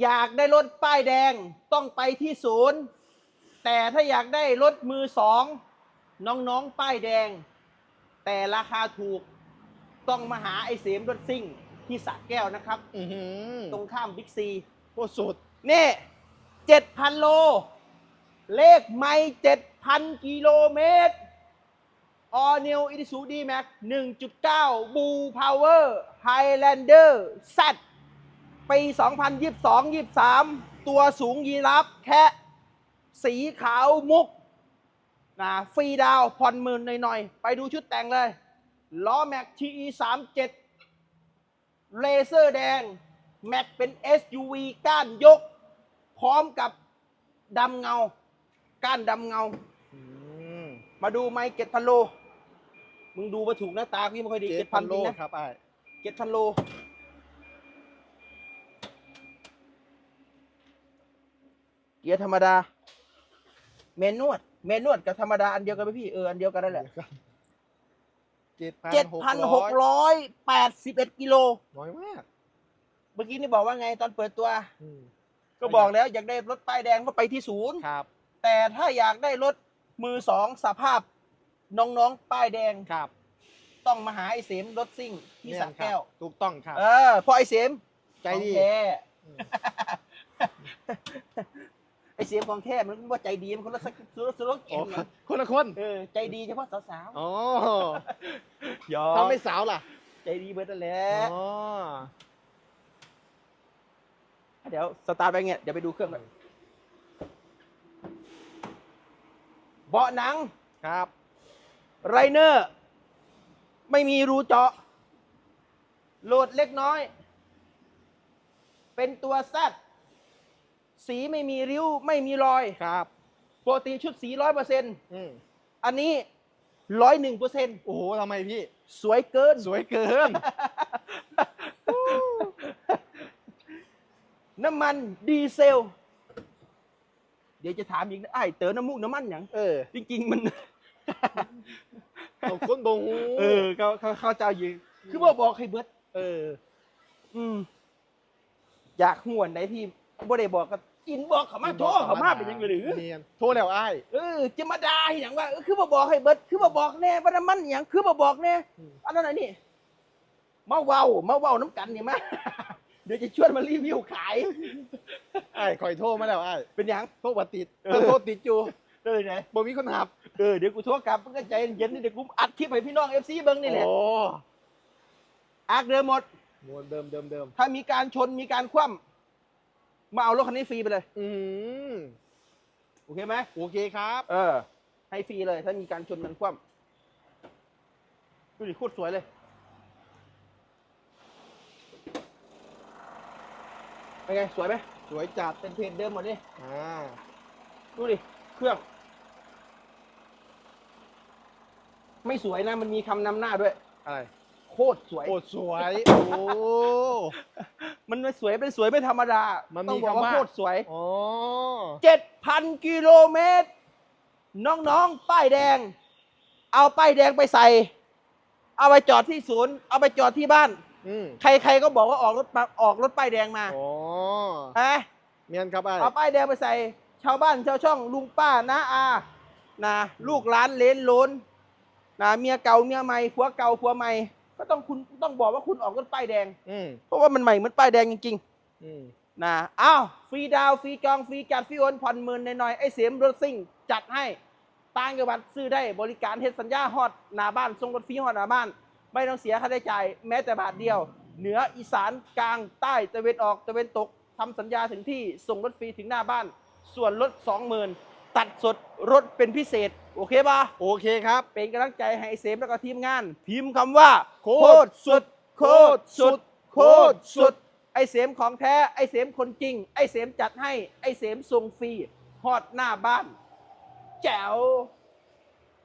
อยากได้รถป้ายแดงต้องไปที่ศูนย์ แต่ถ้าอยากได้รถมือสองน้องๆป้ายแดง แต่ราคาถูกต้องมาหาไอเสมรถซิ่งที่สระแก้วนะครับ อือหือตรงข้ามบิ๊กซีโคตรสุด นี่เจ็ดพันโล เลขไม่เจ็ดพันกิโลเมตร All New Isuzu D-Max 1.9 Blue Power Highlander Z ปี 2022-23 ตัวสูงยีรับแค่สีขาวมุกนะฟรีดาวน์ผ่อนหมื่นหน่อยๆ ไปดูชุดแต่งเลย ล้อแม็ก TE 37เลเซอร์แดง แม็กเป็น SUV ก้านยก พร้อมกับดำเงา ก้านดำเงาอืมมาดูไมค์เจ็ดพันโล มึงดูมาถูกหน้าตาพี่ไม่ค่อยดีเจ็เจ็ดดพัพันนโลจริงนะครับไอ้เจ็ดพันโล เกียร์ธรรมดา เมนนวด เมนนวดกับธรรมดาอันเดียวกันไหมพี่เอออันเดียวกันนั่นแหละเจ็ดเจ็ดพันหกร้อยแปดสิบเอ็ดกิโลน้อยมากเมื่อกี้นี่บอกว่าไงตอนเปิดตัว อืมก็บอกแล้วอยากได้รถป้ายแดงก็ไปที่ศูนย์ ครับแต่ถ้าอยากได้รถมือสองสภาพน้องๆ ป้ายแดงครับต้องมาหาไอ้เสมรถซิ่งที่สระเนี่ยครับแก้วถูกต้องครับ เออเพอไอ้เสมใจดีของแท้ อืมไอ้ เสมของแท้มันว่าใจดีมันคนละสักสุรสุรเกโอ้มนะคนละคนเออใจดีเฉพาะสาวอ๋อๆยอถ้าไม่สาวล่ะ ใจดีเบิร์ดนั่นแหละอ๋อ เดี๋ยวสตาร์ทไปเงี้ยเดี๋ยวไปดูเครื่องก่อนเบาะหนังครับ ไรเนอร์ ไม่มีรูเจาะโหลดเล็กน้อย เป็นตัวแซด สีไม่มีริ้วไม่มีรอยครับปกติชุดสีร้อยเปอร์เซ็นต์อืมอันนี้ร้อยหนึ่งเปอร์เซ็นต์โอ้โหทำไมพี่ สวยเกิน สวยเกิน น้ำมันดีเซล เดี๋ยวจะถามอีกนะไอ้ายเติมน้ำมูกน้ำมันอย่างเออจริง ๆ มันเอาคนบงเออเขาเขาเขาเจ้ายิงคือบอกบอกให้เบิดเออ อืมอยากห่วนไหนที่บ่ได้บอกก็ อินบอกเขามาโทรเขามาเป็นยังไงหรือเนียนโทรแล้วไอ้าย เออจะมาด่าอหย่างว่าเออคือมาบอกให้เบิดคือมาบอกแน่ว่าน้ำมันอหย่างคือมาบอกแน่อืม อันนั้นอันนี้มาเว้ามาเว้าน้ำกันเนี่ยมา เดี๋ยวจะชวนมารีวิวขาย ไอ้ายคอยโทรมาแล้วไอ้ายเป็นหยังโทรบัติดเออโทรติดอยู่เออไหนบ่มีคนหับเออเดี๋ยวกูโทรกลับมึงก็ใจเย็นๆนี่เดี๋ยวกูอัดคลิปให้พี่น้องเอฟซีเบิ้งนี่แหละโอ้อักเดิมหมด มวนเดิมเดิมเดิมถ้ามีการชนมีการคว่ำ มาเอารถคันนี้ฟรีไปเลย อืมโอเคไหมโอเคครับ เออ ให้ฟรีเลย ถ้ามีการชนกันคว่ำดูดิโคตรสวยเลย เป็นไง สวยไหมสวยจัดเป็นเพจเดิมหมดเลยอ่าดูดิ เครื่อง ไม่สวยนะ มันมีคำนำหน้าด้วย อะไร โคตรสวยโอ้สวย โอ้ มันไม่สวยเป็นสวยไม่ธรรมดา มันต้อมีงบอกคำว่า โคตรสวย อ๋อเจ็ดพันกิโลเมตร น้องๆ ป้ายแดง เอาป้ายแดงไปใส่ เอาไปจอดที่ศูนย์ เอาไปจอดที่บ้าน อืมใครๆก็บอกว่าออกรถมาออกรถป้ายแดงมาอ๋อฮะเมียนครับไอ้ายเอาป้ายแดงไปใส่ ชาวบ้านชาวช่องลุงป้าน้าอานะลูกหลานเลนโลนนะเมียเก่าเมียใหม่ผัวเก่าผัวใหม่ก็ ต้องคุณต้องบอกว่าคุณออกรถป้ายแดง อืมเพราะว่ามันใหม่เหมือนป้ายแดงจริงๆอืมนะอ้าวฟรีดาวน์ฟรีจองฟรีจัดฟรีโอนผ่อนหมื่นหน่อยๆไอ้เสียมรถซิ่งจัดให้ต่างจังหวัดซื้อได้บริการเฮ็ดสัญญาฮอดหน้าบ้านส่งรถฟรีฮอดหน้าบ้าน ไม่ต้องเสียค่าใช้จ่ายแม้แต่บาทเดียว เหนืออีสานกลางใต้ตะเวนออกตะเวนตกทำสัญญาถึงที่ส่งรถฟรีถึงหน้าบ้าน ส่วนลด20,000ตัดสดรถเป็นพิเศษ โอเคปะโอเคครับ เป็นกำลังใจให้ไอ้เสมแล้วก็ทีมงาน พิมพ์คำว่า โคโคตตรรสุด โคตรสุด โคตรสุด ไอเสมของแท้ ไอเสมคนจริง ไอเสมจัดให้ ไอเสมส่งฟรีฮอดหน้าบ้าน แจ๋ว